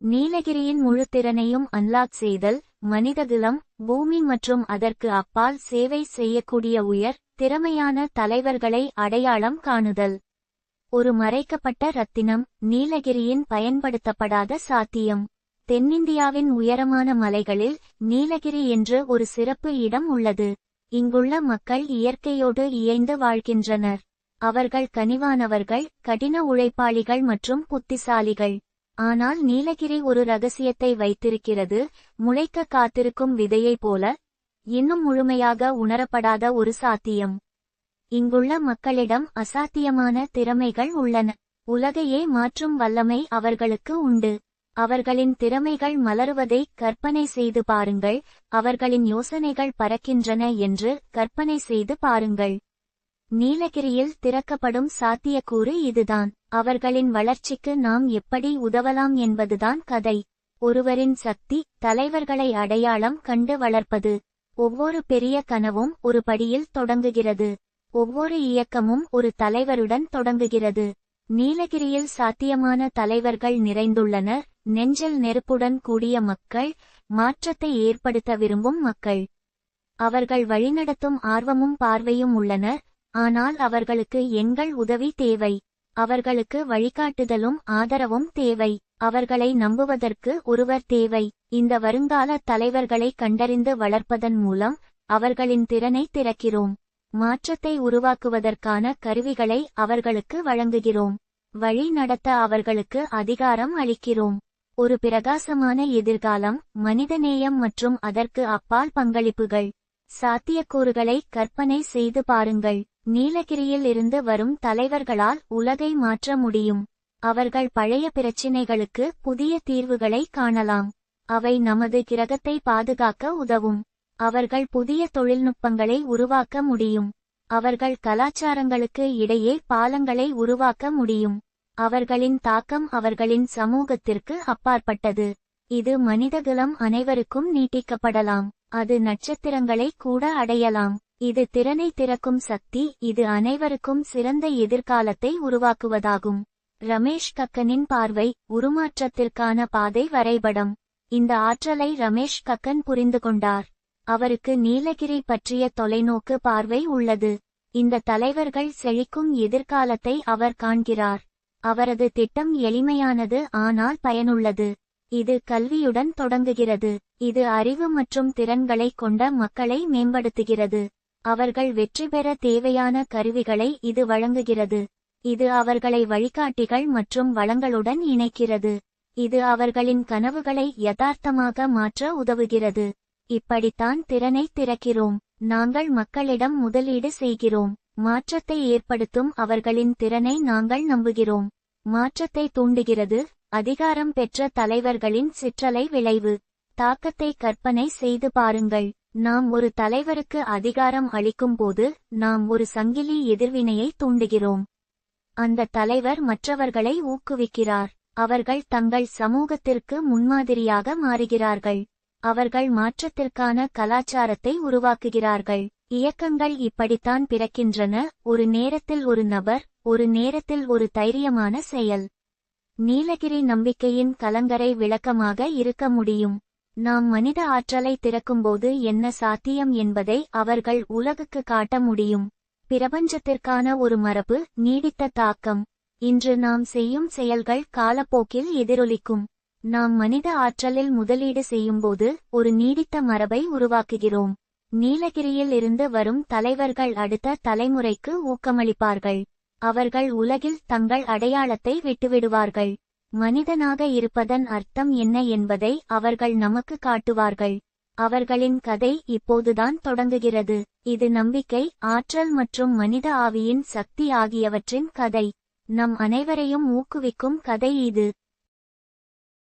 நீலகிரியின் முழு திறனையும் அன்லாக் செய்தல் மனிதகுலம் பூமி மற்றும் அதற்கு அப்பால் சேவை செய்யக்கூடிய உயர் திறமையான தலைவர்களை அடையாளம் காணுதல். ஒரு மறைக்கப்பட்ட ரத்தினம் நீலகிரியின் பயன்படுத்தப்படாத சாத்தியம். தென்னிந்தியாவின் உயரமான மலைகளில் நீலகிரி என்று ஒரு சிறப்பு இடம் உள்ளது. இங்குள்ள மக்கள் இயற்கையோடு இயைந்து வாழ்கின்றனர். அவர்கள் கனிவானவர்கள் கடின உழைப்பாளிகள் மற்றும் புத்திசாலிகள். ஆனால் நீலகிரி ஒரு ரகசியத்தை வைத்திருக்கிறது முளைக்க காத்திருக்கும் விதையைப் போல இன்னும் முழுமையாக உணரப்படாத ஒரு சாத்தியம். இங்குள்ள மக்களிடம் அசாத்தியமான திறமைகள் உள்ளன. உலகையே மாற்றும் வல்லமை அவர்களுக்கு உண்டு. அவர்களின் திறமைகள் மலருவதை கற்பனை செய்து பாருங்கள் அவர்களின் யோசனைகள் பறக்கின்றன என்று கற்பனை செய்து பாருங்கள். நீலகிரியில் திறக்கப்படும் சாத்தியக்கூறு இதுதான். அவர்களின் வளர்ச்சிக்கு நாம் எப்படி உதவலாம் என்பதுதான் கதை. ஒருவரின் சக்தி தலைவர்களை அடையாளம் கண்டு வளர்ப்பது. ஒவ்வொரு பெரிய கனவும் ஒரு படியில் தொடங்குகிறது. ஒவ்வொரு இயக்கமும் ஒரு தலைவருடன் தொடங்குகிறது. நீலகிரியில் சாத்தியமான தலைவர்கள் நிறைந்துள்ளனர். நெஞ்சல் நெருப்புடன் கூடிய மக்கள் மாற்றத்தை ஏற்படுத்த விரும்பும் மக்கள். அவர்கள் வழிநடத்தும் ஆர்வமும் பார்வையும் உள்ளனர். ஆனால் அவர்களுக்கு எங்கள் உதவி தேவை. அவர்களுக்கு வழிகாட்டுதலும் ஆதரவும் தேவை. அவர்களை நம்புவதற்கு ஒருவர் தேவை. இந்த வருங்கால தலைவர்களை கண்டறிந்து வளர்ப்பதன் மூலம் அவர்களின் திறனை திறக்கிறோம். மாற்றத்தை உருவாக்குவதற்கான கருவிகளை அவர்களுக்கு வழங்குகிறோம். வழி நடத்த அவர்களுக்கு அதிகாரம் அளிக்கிறோம். ஒரு பிரகாசமான எதிர்காலம் மனிதநேயம் மற்றும் அதற்கு அப்பால் பங்களிப்புகள். சாத்தியக்கூறுகளை கற்பனை செய்து பாருங்கள். நீலகிரியில் இருந்து வரும் தலைவர்களால் உலகை மாற்ற முடியும். அவர்கள் பழைய பிரச்சினைகளுக்கு புதிய தீர்வுகளை காணலாம். அவை நமது கிரகத்தை பாதுகாக்க உதவும். அவர்கள் புதிய தொழில்நுட்பங்களை உருவாக்க முடியும். அவர்கள் கலாச்சாரங்களுக்கு இடையே பாலங்களை உருவாக்க முடியும். அவர்களின் தாக்கம் அவர்களின் சமூகத்திற்கு அப்பாற்பட்டது. இது மனிதகுலம் அனைவருக்கும் நீட்டிக்கப்படலாம். அது நட்சத்திரங்களை கூட அடையலாம். இது திறனை திறக்கும் சக்தி இது அனைவருக்கும் சிறந்த எதிர்காலத்தை உருவாக்குவதாகும். ரமேஷ் கக்கனின் பார்வை உருமாற்றத்திற்கான பாதை வரைபடம். இந்த ஆற்றலை ரமேஷ் கக்கன் புரிந்து கொண்டார். அவருக்கு நீலகிரி பற்றிய தொலைநோக்கு பார்வை உள்ளது. இந்த தலைவர்கள் செழிக்கும் எதிர்காலத்தை அவர் காண்கிறார். அவரது திட்டம் எளிமையானது ஆனால் பயனுள்ளது. இது கல்வியுடன் தொடங்குகிறது. இது அறிவு மற்றும் திறன்களை கொண்ட மக்களை மேம்படுத்துகிறது. அவர்கள் வெற்றி பெற தேவையான கருவிகளை இது வழங்குகிறது. இது அவர்களை வழிகாட்டிகள் மற்றும் வளங்களுடன் இணைக்கிறது. இது அவர்களின் கனவுகளை யதார்த்தமாக மாற்ற உதவுகிறது. இப்படித்தான் திறனை திறக்கிறோம். நாங்கள் மக்களிடம் முதலீடு செய்கிறோம். மாற்றத்தை ஏற்படுத்தும் அவர்களின் திறனை நாங்கள் நம்புகிறோம். மாற்றத்தை தூண்டுகிறது. அதிகாரம் பெற்ற தலைவர்களின் சிற்றலை விளைவு. தாக்கத்தை கற்பனை செய்து பாருங்கள். நாம் ஒரு தலைவருக்கு அதிகாரம் அளிக்கும்போது நாம் ஒரு சங்கிலி எதிர்வினையை தூண்டுகிறோம். அந்த தலைவர் மற்றவர்களை ஊக்குவிக்கிறார். அவர்கள் தங்கள் சமூகத்திற்கு முன்மாதிரியாக மாறுகிறார்கள். அவர்கள் மாற்றத்திற்கான கலாச்சாரத்தை உருவாக்குகிறார்கள். இயக்கங்கள் இப்படித்தான் பிறக்கின்றன. ஒரு நேரத்தில் ஒரு நபர் ஒரு நேரத்தில் ஒரு தைரியமான செயல். நீலகிரி நம்பிக்கையின் கலங்கரை விளக்கமாக இருக்க முடியும். நாம் மனித ஆற்றலை திறக்கும்போது என்ன சாத்தியம் என்பதை அவர்கள் உலகுக்கு காட்ட முடியும். பிரபஞ்சத்திற்கான ஒரு மரபு நீடித்த தாக்கம். இன்று நாம் செய்யும் செயல்கள் காலப்போக்கில் எதிரொலிக்கும். நாம் மனித ஆற்றலில் முதலீடு செய்யும்போது ஒரு நீடித்த மரபை உருவாக்குகிறோம். நீலகிரியில் இருந்து வரும் தலைவர்கள் அடுத்த தலைமுறைக்கு ஊக்கமளிப்பார்கள். அவர்கள் உலகில் தங்கள் அடையாளத்தை விட்டுவிடுவார்கள். மனிதனாக இருப்பதன் அர்த்தம் என்ன என்பதை அவர்கள் நமக்கு காட்டுவார்கள். அவர்களின் கதை இப்போதுதான் தொடங்குகிறது. இது நம்பிக்கை ஆற்றல் மற்றும் மனித ஆவியின் சக்தி ஆகியவற்றின் கதை. நம் அனைவரையும் ஊக்குவிக்கும் கதை இது.